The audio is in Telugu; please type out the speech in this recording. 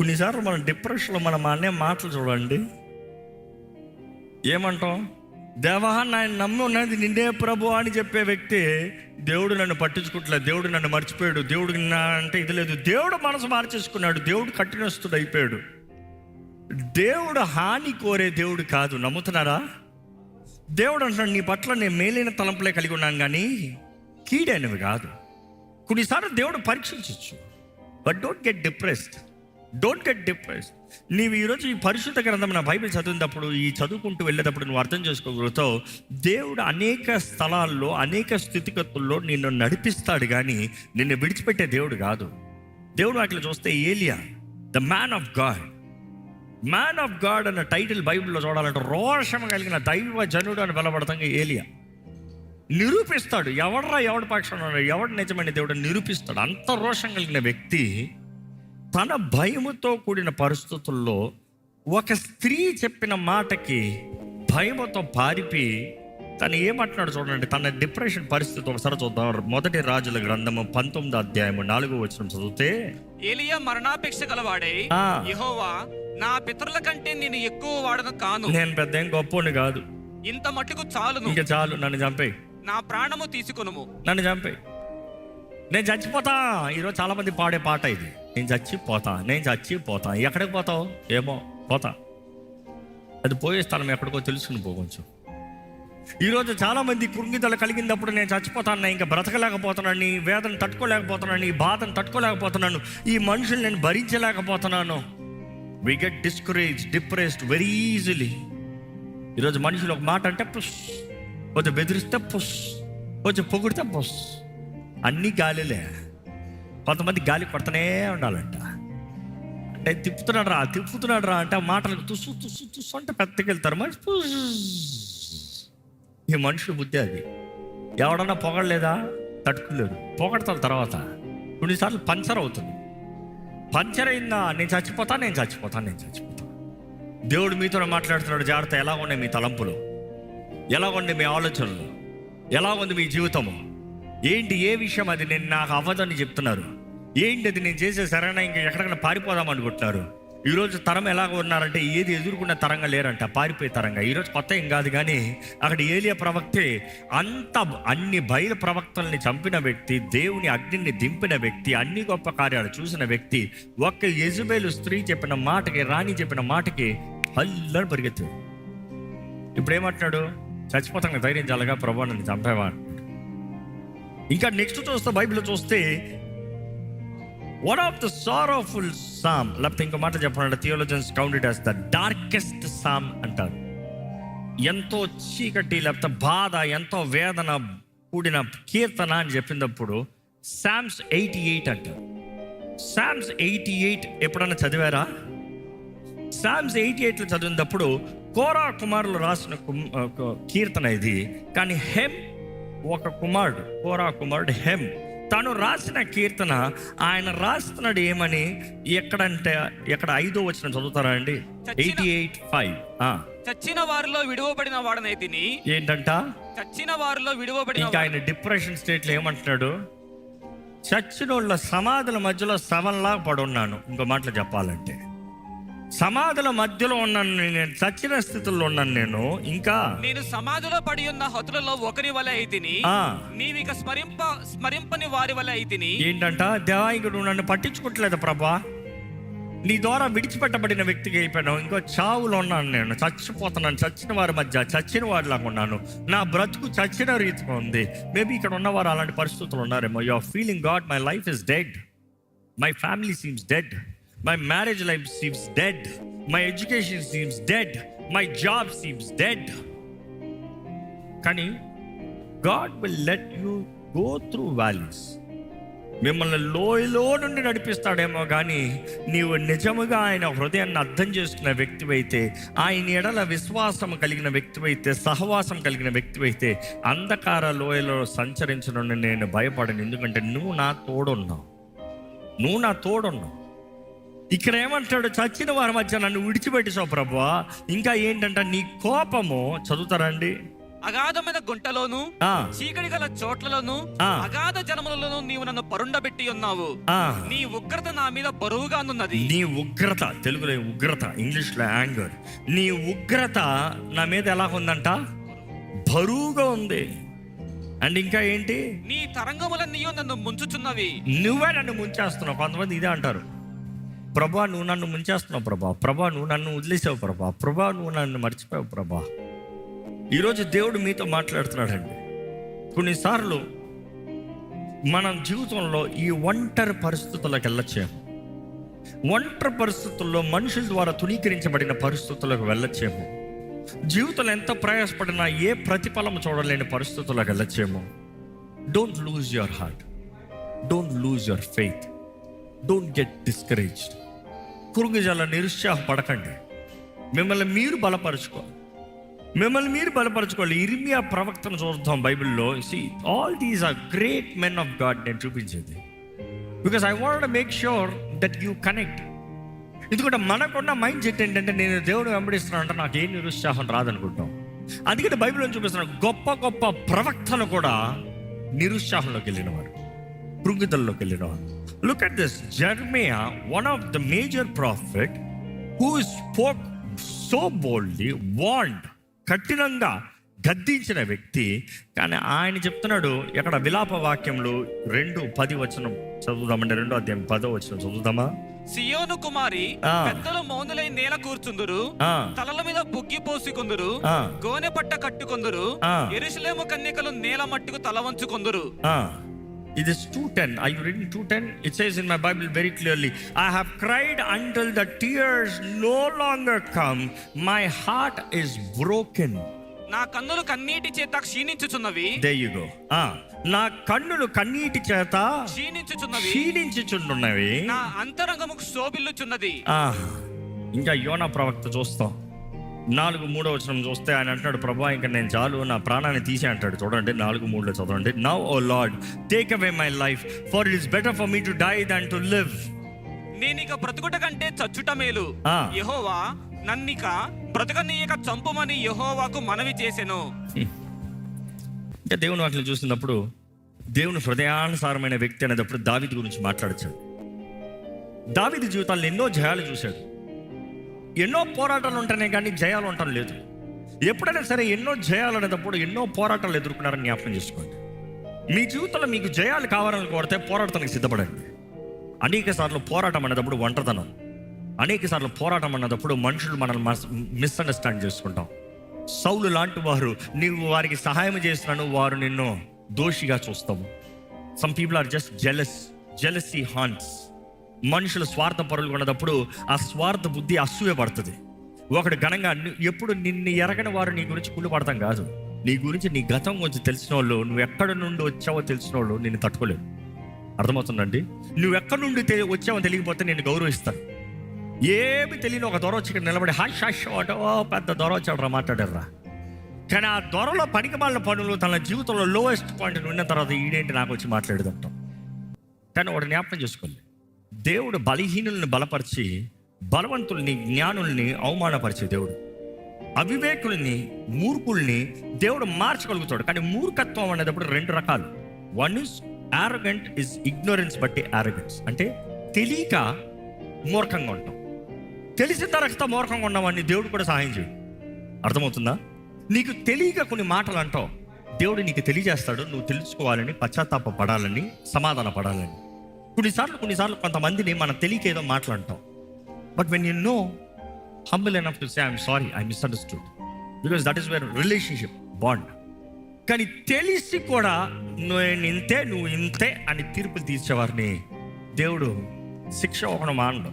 కొన్నిసార్లు మనం డిప్రెషన్లో మనం అనే మాటలు చూడండి. ఏమంటాం? దేవా నాయన నమ్మి ఉన్నది నిండే ప్రభు అని చెప్పే వ్యక్తి దేవుడు నన్ను పట్టించుకుంటలేదు దేవుడు నన్ను మర్చిపోయాడు దేవుడు నా అంటే ఇది లేదు. దేవుడు మనసు మార్చేసుకున్నాడు దేవుడు కఠినస్తుడు అయిపోయాడు. దేవుడు హాని కోరే దేవుడు కాదు నమ్ముతున్నారా? దేవుడు అంటున్నాడు నీ పట్ల నేను మేలైన తలంపులే కలిగి ఉన్నాను కానీ కీడైనవి కాదు. కొన్నిసార్లు దేవుడు పరీక్షించవచ్చు but don't get depressed don't get depress నీవు ఈరోజు ఈ పరిశుద్ధ గ్రంథం నా బైబిల్ చదివినప్పుడు ఈ చదువుకుంటూ వెళ్ళేటప్పుడు నువ్వు అర్థం చేసుకోగలుగుతావు. దేవుడు అనేక స్థలాల్లో అనేక స్థితిగతుల్లో నిన్ను నడిపిస్తాడు కానీ నిన్ను విడిచిపెట్టే దేవుడు కాదు. దేవుడు వాటిలో చూస్తే ఏలియా the man of God man of God అన్న టైటిల్ బైబిల్లో చూడాలంటే రోషం కలిగిన దైవ జనుడు అని వెలబడతాం ఏలియా. నిరూపిస్తాడు. ఎవడరా ఎవడి పక్షాన ఎవడు నిజమైన దేవుడు నిరూపిస్తాడు. అంత రోషం కలిగిన వ్యక్తి తన భయముతో కూడిన పరిస్థితుల్లో ఒక స్త్రీ చెప్పిన మాటకి భయముతో పారిపి తను ఏమంటున్నాడు చూడండి తన డిప్రెషన్ పరిస్థితి ఒకసారి చూద్దాం. మొదటి రాజుల గ్రంథము పంతొమ్మిది అధ్యాయము నాలుగో వచ్చిన చదివితే ఏలియా మరణాపేక్ష గలవాడై. యెహోవా నా పితరుల కంటే నేను ఎక్కువ వాడను కాను. నేను పెద్ద ఏం గొప్పని కాదు. ఇంత మట్టుకు చాలును. ఇంకా చాలు నన్ను చంపేయి. నా ప్రాణము తీసుకొనుము. నన్ను చంపే నేను చచ్చిపోతా. ఈరోజు చాలా మంది పాడే పాట ఇది. నేను చచ్చిపోతా నేను చచ్చిపోతా. ఎక్కడికి పోతావు? ఏమో పోతా. అది పోయే స్థలం ఎక్కడికో తెలుసుకుని పో కొంచెం. ఈరోజు చాలామంది మంది కలిగినప్పుడు నేను చచ్చిపోతాను ఇంకా బ్రతకలేకపోతున్నాను ఈ వేదన తట్టుకోలేకపోతున్నాను ఈ బాధను తట్టుకోలేకపోతున్నాను ఈ మనుషులు నేను భరించలేకపోతున్నాను. We get discourage depressed very easily ఈరోజు మనుషులు ఒక మాట అంటే పుష్ కొంచెం బెదిరిస్తే పుష్ కొంచెం పొగిడితే పుష్ అన్నీ గాలిలే. కొంతమంది గాలి కొడతనే ఉండాలంట. అంటే తిప్పుతున్నాడు రా తిప్పుతున్నాడు రా అంటే ఆ తుసు తుసు తుసు అంటే పెద్దకెళ్తారు. మనిషి ఈ మనుషుల బుద్ధి అది. ఎవడన్నా పొగడలేదా? తట్టుకులేదు పొగడతారు తర్వాత. కొన్నిసార్లు పంచర్ అవుతుంది. పంచర్ అయిందా? నేను చచ్చిపోతా నేను చచ్చిపోతా నేను చచ్చిపోతా. దేవుడు మీతో మాట్లాడుతున్నాడు జాగ్రత్త. ఎలా ఉన్నాయి మీ తలంపులు? ఎలా ఉంది మీ ఆలోచనలు? ఎలా ఉంది మీ జీవితము? ఏంటి ఏ విషయం అది? నేను నాకు అవ్వదని చెప్తున్నారు. ఏంటి అది నేను చేసే సరైన ఇంకా ఎక్కడికైనా పారిపోదాం అనుకుంటున్నారు? ఈరోజు తరం ఎలాగ ఉన్నారంటే ఏది ఎదుర్కొన్న తరంగా లేరంట పారిపోయే తరంగా. ఈరోజు కొత్త ఏం కాదు కానీ అక్కడ ఏలియ ప్రవక్తే అంత అన్ని బయలు ప్రవక్తల్ని చంపిన వ్యక్తి దేవుని అగ్నిని దింపిన వ్యక్తి అన్ని గొప్ప కార్యాలు చూసిన వ్యక్తి ఒక్క యజుబేలు స్త్రీ చెప్పిన మాటకి రాణి చెప్పిన మాటకి హల్లని పరిగెత్తాడు ఇప్పుడు ఏమంటున్నాడు చచ్చిపోతాం ధైర్యం చాలగా ప్రభా నన్ను చంపేవా ఇంకా నెక్స్ట్ చూస్తే బైబిల్ చూస్తే one of the sorrowful psalm లేకపోతే ఇంకో మాట చెప్పాలంటే theologians counted as the darkest psalm అంటారు. ఎంతో చీకటి లేకపోతే బాధ ఎంతో వేదన కూడిన కీర్తన అని చెప్పినప్పుడు శామ్స్ ఎయిటీ ఎయిట్ అంటారు. శామ్స్ ఎయిటీ ఎయిట్ ఎప్పుడన్నా చదివారా? శామ్స్ ఎయిటీ ఎయిట్లో చదివినప్పుడు కోరా కుమారులు రాసిన కుమ్- కీర్తన ఇది. కానీ హెమ్ ఒక కుమారుడు కోరా కుమారుడు హెమ్. తను రాసిన కీర్తన ఆయన రాస్తున్నాడు ఏమని? ఎక్కడంటే ఎక్కడ ఐదో వచ్చిన చదువుతారా అండి? Eighty eight five. చచ్చిన వారిలో విడువబడిన వాడనై తిని ఏంటంట? చచ్చిన వారిలో విడువబడిన ఇంకా ఆయన డిప్రెషన్ స్టేట్లో ఏమంటున్నాడు? చచ్చినోళ్ళ సమాధుల మధ్యలో శవంలా పడున్నాను. ఇంకో మాటలు చెప్పాలంటే. సమాధుల మధ్యలో ఉన్నాను నేను చచ్చిన స్థితిలో ఉన్నాను నేను. ఇంకా నేను సమాధిలో పడి ఉన్న హతులలో ఒకరి వలె అయితిని నీవిక స్మరింప స్మరింపని వారి వలె అయితిని. ఏంటంట దేవాయికుడు నన్ను పట్టించుకోవట్లేదు ప్రభా. నీ ద్వారా విడిచిపెట్టబడిన వ్యక్తికి అయిపోయాను. ఇంకో చావులో ఉన్నాను నేను. చచ్చిపోతున్నాను. చచ్చిన వారి మధ్య చచ్చిన వారిలాగా ఉన్నాను. నా బ్రతుకు చచ్చిన రీతిగా ఉంది. మేబీ ఇక్కడ ఉన్నవారు అలాంటి పరిస్థితులు ఉన్నారేమో. You are feeling God my life is dead my family seems dead my marriage life seems dead my education seems dead my job seems dead కానీ God will let you go through valleys మిమ్మల్ని లోయలో నుండి నడిపిస్తాడేమో కానీ నీవు నిజముగా ఆయన హృదయాన్ని అర్థం చేసుకున్న వ్యక్తివైతే ఆయన ఎడల విశ్వాసం కలిగిన వ్యక్తివైతే సహవాసం కలిగిన వ్యక్తివైతే అంధకార లోయలో సంచరించడం నేను భయపడను. ఎందుకంటే నువ్వు నా తోడున్నావు. నువ్వు నా తోడున్నావు. ఇక్కడ ఏమంటాడు? చచ్చిన వారి మధ్య నన్ను విడిచిపెట్టేసావు ప్రభా ఇంకా ఏంటంటే నీ కోపము చదువుతారండి అగాధమైన గుంటలోను చీకటి గల చోట్లలోను. అగాధ జలములలోను నీవు నన్ను పరుండబెట్టి ఉన్నావు. నీ ఉగ్రత నా మీద బరువుగానున్నది నీ ఉగ్రత తెలుగులో ఉగ్రత ఇంగ్లీష్లో యాంగర్. నీ ఉగ్రత నా మీద ఎలా ఉందంట? బరువుగా ఉంది. అండ్ ఇంకా ఏంటి? నీ తరంగములన్నీ నన్ను ముంచుచున్నవి. నువ్వే నన్ను ముంచేస్తున్నావు. కొంతమంది ఇదే అంటారు. ప్రభా నువ్వు నన్ను ముంచేస్తున్నావు ప్రభా. ప్రభా నువ్వు నన్ను వదిలేసావు ప్రభా. ప్రభా నువ్వు నన్ను మర్చిపోయావు ప్రభా. ఈరోజు దేవుడు మీతో మాట్లాడుతున్నాడండి. కొన్నిసార్లు మనం జీవితంలో ఈ ఒంటరి పరిస్థితులకు వెళ్ళచ్చేము ఒంటరి పరిస్థితుల్లో మనుషుల ద్వారా తుణీకరించబడిన పరిస్థితులకు వెళ్ళచ్చేమో జీవితంలో ఎంత ప్రయాసపడినా ఏ ప్రతిఫలం చూడలేని పరిస్థితులకు వెళ్ళచ్చేమో don't lose your heart don't lose your faith don't get discouraged కురుగుజల నిరుత్సాహపడకండి మిమ్మల్ని మీరు బలపరచుకోవాలి. మిమ్మల్ని మీరు బలపరచుకోవాలి. ఇర్మియా ప్రవక్తను చూద్దాం బైబిల్లో. See all these are great men of God నేను చూపించేది. Because I want make sure that you connect ఎందుకంటే మనకున్న మైండ్ సెట్ ఏంటంటే నేను దేవుడు వెంబడిస్తున్నాను అంటే నాకు ఏ నిరుత్సాహం రాదనుకుంటాం. అందుకని బైబిల్లో చూపిస్తున్నాను గొప్ప గొప్ప ప్రవక్తలు కూడా నిరుత్సాహంలోకి వెళ్ళినవారు. కృంగితల్లోకి వెళ్ళినవారు. Look at this Jeremiah one of the major prophet who spoke so boldly and కఠినంగా గద్దించిన వ్యక్తి కానీ ఆయన చెప్తున్నాడు ఇక్కడ విలాప వాక్యంలో రెండు పది వచనం చదువుదామంటే రెండో అధ్యాయం పదో వచనం చదువుదామా సియోను కుమారి. పెద్దలు మౌనులై నేల కూర్చుందురు తలల మీద బుగ్గి పోసుకుందురు గోనె పట్ట కట్టుకుందురు. ఎరుసలేము కన్యకలు నేల మట్టుకు తల వంచుకుందురు. ఇది is two ten I you reading two ten it says in my Bible very clearly I have cried until the tears no longer come my heart is broken నా కన్నులు కన్నీటి చేత క్షీణించుచున్నవి. దే ఆ నా కన్నులు కన్నీటి చేత క్షీణించుచున్నవి. క్షీణించుచున్నవి నా అంతరంగముకు శోభిల్లుచున్నది. ఆ ఇంకా యోనా ప్రవక్త చూస్తాం. నాలుగు మూడో వచనం చూస్తే ఆయన అంటాడు ప్రభా ఇంకా నేను చాలు నా ప్రాణాన్ని తీసే అంటాడు. చూడండి నాలుగు మూడులో చదవండి. Now O Lord take away my life for it is better for me to die than to live నేనిక బ్రతుకుట కంటే చచ్చుట మేలు. యహోవా నన్నిక బ్రతకనీయక చంపుమని యహోవాకు మనవి చేసెను. ఇంకా దేవుని వాటిని చూసినప్పుడు దేవుని హృదయానుసారమైన వ్యక్తి అనేటప్పుడు దావిది గురించి మాట్లాడచ్చాడు. దావిది జీవితాల్లో ఎన్నో జయాలు చూశాడు. ఎన్నో పోరాటాలు ఉంటేనే కానీ జయాలు ఉండటం లేదు. ఎప్పుడైనా సరే ఎన్నో జయాలు అనేటప్పుడు ఎన్నో పోరాటాలు ఎదుర్కొన్నారని జ్ఞాపకం చేసుకోండి. మీ జీవితంలో మీకు జయాలు కావాలని కోరితే పోరాటానికి సిద్ధపడండి. అనేక సార్లు పోరాటం అనేటప్పుడు ఒంటరితనం. అనేక సార్లు పోరాటం అన్నప్పుడు మనుషులు మనల్ని మిస్అండర్స్టాండ్ చేసుకుంటాం. సౌలు లాంటి వారు నీవు వారికి సహాయం చేస్తున్నాను వారు నిన్ను దోషిగా చూస్తాము. Some people are just jealous jealousy Hans మనుషులు స్వార్థ పరులు ఉన్నప్పుడు ఆ స్వార్థ బుద్ధి అసూయ పడుతుంది. ఒకడు ఘనంగా ఎప్పుడు నిన్ను ఎరగని వారు నీ గురించి కుళ్ళు పడతాం కాదు. నీ గురించి నీ గతం గురించి తెలిసిన వాళ్ళు నువ్వు ఎక్కడి నుండి వచ్చావో తెలిసిన వాళ్ళు నిన్ను తట్టుకోలేవు అర్థమవుతుందండి? నువ్వు ఎక్కడి నుండి తెలి- వచ్చావో తెలియకపోతే నేను గౌరవిస్తాను ఏమి తెలియని ఒక దొర వచ్చి ఇక్కడ నిలబడి హాష్ హాష్ అంటే ఓ పెద్ద దొర వచ్చాడు రా మాట్లాడారా కానీ ఆ దొరలో పనికి వాళ్ళ పనులు తన జీవితంలో లోయెస్ట్ పాయింట్ ఉన్న తర్వాత ఈడేంటి నాకు వచ్చి మాట్లాడేదంటాం కానీ వాడు జ్ఞాపకం చేసుకోండి. దేవుడు బలహీనులను బలపరిచి బలవంతుల్ని జ్ఞానుల్ని అవమానపరిచే దేవుడు. అవివేకుల్ని మూర్ఖుల్ని దేవుడు మార్చగలుగుతాడు. కానీ మూర్ఖత్వం అనేటప్పుడు రెండు రకాలు. One is arrogant is ignorance బట్టి ఆరోగెన్స్ అంటే తెలియక మూర్ఖంగా ఉంటాం. తెలిసిన తర్వాత మూర్ఖంగా ఉన్నామని దేవుడు కూడా సహాయం చేయడు. అర్థమవుతుందా? నీకు తెలియక కొన్ని మాటలు అంటావు. దేవుడు నీకు తెలియజేస్తాడు. నువ్వు తెలుసుకోవాలని పశ్చాత్తాప పడాలని సమాధాన పడాలని కొన్నిసార్లు కొన్నిసార్లు కొంతమందిని మనం తెలియక ఏదో మాట్లాడటం but when you know humble enough to say I'm sorry I misunderstood because that is where relationship bond కానీ తెలిసి కూడా నేను ఇంతే నువ్వు ఇంతే అని తీర్పులు తీర్చేవారిని దేవుడు శిక్ష ఒకడు మానడు.